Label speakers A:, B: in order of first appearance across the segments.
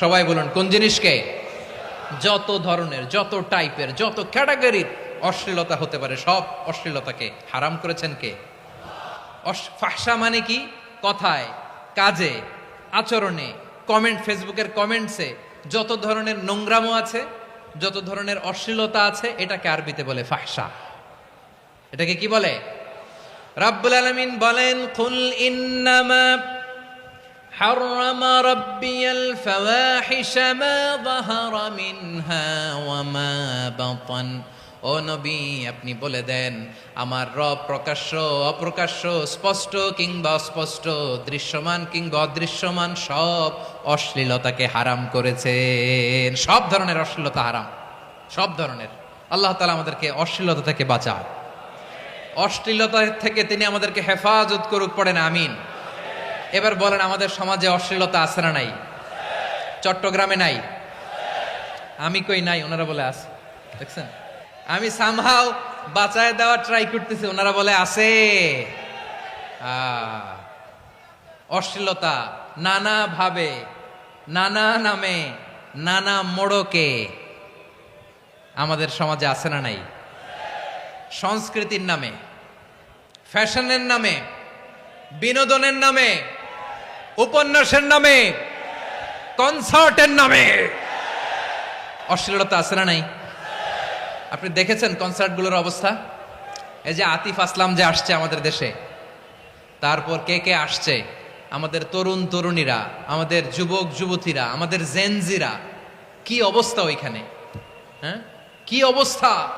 A: সবাই বলুন, কোন জিনিসকে যত ধরনের, যত টাইপের, যত ক্যাটাগরির অশ্লীলতা হতে পারে, সব অশ্লীলতাকে হারাম করেছেন কে? ফাহসা মানে কি? কথায়, কাজে, আচরণে কমেন্ট ফেসবুকের কমেন্টসে যত ধরনের নোংরামো আছে, যত ধরনের অশ্লীলতা আছে, এটাকে আরবিতে বলে ফাহসা। এটাকে কি বলে? রাব্বুল আলমিন বলেন, কুল ইন্নামা حرم ربي الفواحش ما ظهر منها وما بطن ও নবী আপনি বলে দেন আমার রব প্রকাশ্য অপ্রকাশ্য স্পষ্ট কিংবা অস্পষ্ট দৃশ্যমান কিংবা অদৃশ্যমান সব অশ্লীলতাকে হারাম করেছেন সব ধরনের অশ্লীলতা হারাম সব ধরনের আল্লাহ তালা আমাদেরকে অশ্লীলতা থেকে বাঁচায় অশ্লীলতা থেকে তিনি আমাদেরকে হেফাজত করুক পড়েন আমিন এবার বলেন, আমাদের সমাজে অশ্লীলতা আছে না নাই? চট্টগ্রামে নাই? আমি কই নাই? ওনারা বলে আছে। দেখছেন? আমি সামহাও বাঁচায় দেওয়ার ট্রাই করতেছি। ওনারা বলে আছে। অশ্লীলতা নানা ভাবে নানা নামে, নানা মোড়কে আমাদের সমাজে আছে না নাই? সংস্কৃতির নামে, ফ্যাশনের নামে, বিনোদনের নামে উপন্যাসের নামে, কনসার্টের নামে। অশ্লীলতা আছে না নাই? আপনি দেখেছেন কনসার্টগুলোর অবস্থা? এই যে আতিফ আসলাম যে আসছে আমাদের দেশে, তারপর কে কে আসছে? আমাদের তরুণ তরুণীরা, আমাদের যুবক যুবতীরা, আমাদের জেনজিরা কি অবস্থা ওইখানে? হ্যাঁ? কি অবস্থা?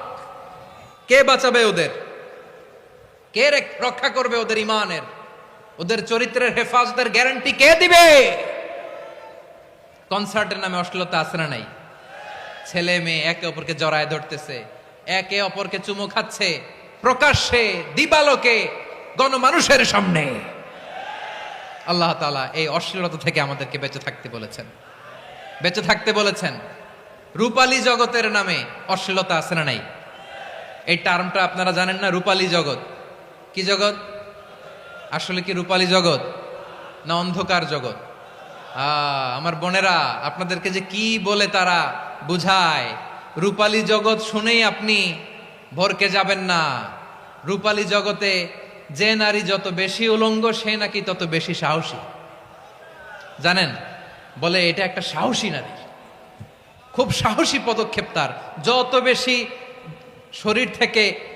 A: কে বাঁচাবে ওদের? কে রক্ষা করবে ওদের ইমানের? ওদের চরিত্রের হেফাজতের গ্যারান্টি কে দিবে? কনসার্টের নামে অশ্লীলতা আছে না নাই? ছেলে মেয়ে একে অপরকে জড়ায় ধরতেছে, একে অপরকে চুমো খাচ্ছে, প্রকাশ্যে দিবালোকে গণমানুষের সামনে। আল্লাহ তাআলা এই অশ্লীলতা থেকে আমাদেরকে বেঁচে থাকতে বলেছেন। বেঁচে থাকতে বলেছেন, রূপালী জগতের নামে অশ্লীলতা আছে না নাই? এই টার্মটা আপনারা জানেন না, রূপালী জগৎ। কি জগৎ? আসলে কি রূপালী জগৎ? না অন্ধকার জগৎ? আমার বোনেরা, আপনাদেরকে যে কি বলে তারা বুঝায়। রূপালী জগৎ শুনেই আপনি ভরকে যাবেন না। রূপালী জগতে যে নারী যত বেশি উলঙ্গ, সে নাকি তত বেশি সাহসী। জানেন? বলে এটা একটা সাহসী নারী। খুব সাহসী পদক্ষেপ তার। যত বেশি শরীর থেকে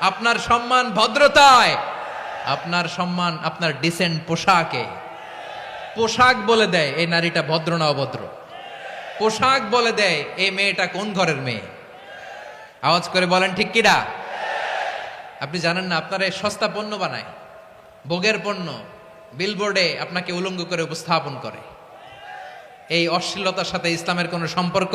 A: আপনার সম্মান ভদ্রতায়, আপনার সম্মান, আপনার ডিসেন্ট পোশাকে। পোশাক বলে দেয়, এই নারীটা ভদ্র না অভদ্র। পোশাক বলে দেয়, এই মেয়েটা কোন ঘরের মেয়ে? আওয়াজ করে বলেন, ঠিক কিরা আপনি জানেন না, আপনারা এই সস্তা পণ্য বানায়। ভোগের পণ্য বিলবোর্ডে আপনাকে উলঙ্গ করে উপস্থাপন করে। এই অশ্লীলতার সাথে ইসলামের কোনো সম্পর্ক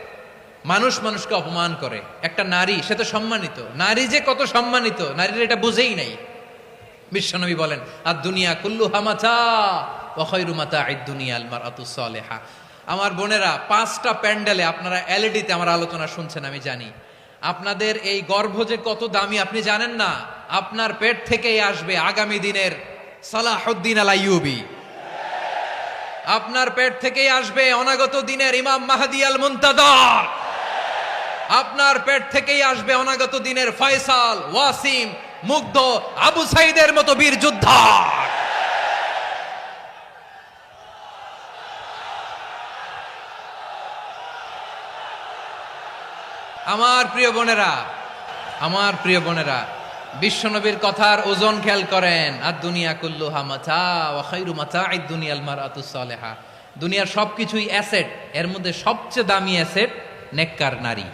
A: মানুষ মানুষকে অপমান করে। একটা নারী, সে তো সম্মানিত। নারী যে কত সম্মানিত, নারীর এটা বুঝেই নাই। বিশ্বনবী বলেন আর দুনিয়া কুল্লু হামাচা অখৈরু মাতা আই দুনিয়া আলমার আতুসলেহা আমার বোনেরা, পাঁচটা প্যান্ডেলে আপনারা এলইডিতে আমার আলোচনা শুনছেন, আমি জানি। আপনাদের এই গর্ভ যে কত দামি, আপনি জানেন না? আপনার পেট থেকেই আসবে আগামী দিনের সালাহুদ্দিন আল আইয়ুবি আপনার পেট থেকেই আসবে অনাগত দিনের ইমাম মাহাদি আল আপনার পেট থেকেই আসবে অনাগত দিনের ফয়সাল, ওয়াসিম, মুগ্ধ আবু সাইদের মতো বীর যোদ্ধা আমার প্রিয় বোনেরা, আমার প্রিয় বোনেরা, বিশ্বনবীর কথার ওজন খেয়াল করেন। আর দুনিয়া কুল্লু হামাচা ওয়া খাইরু মাচা আই দুনিয়াল মারাতুস সালেহা। দুনিয়ার সবকিছুই অ্যাসেট, এর মধ্যে সবচেয়ে দামি অ্যাসেট নেককার নারী।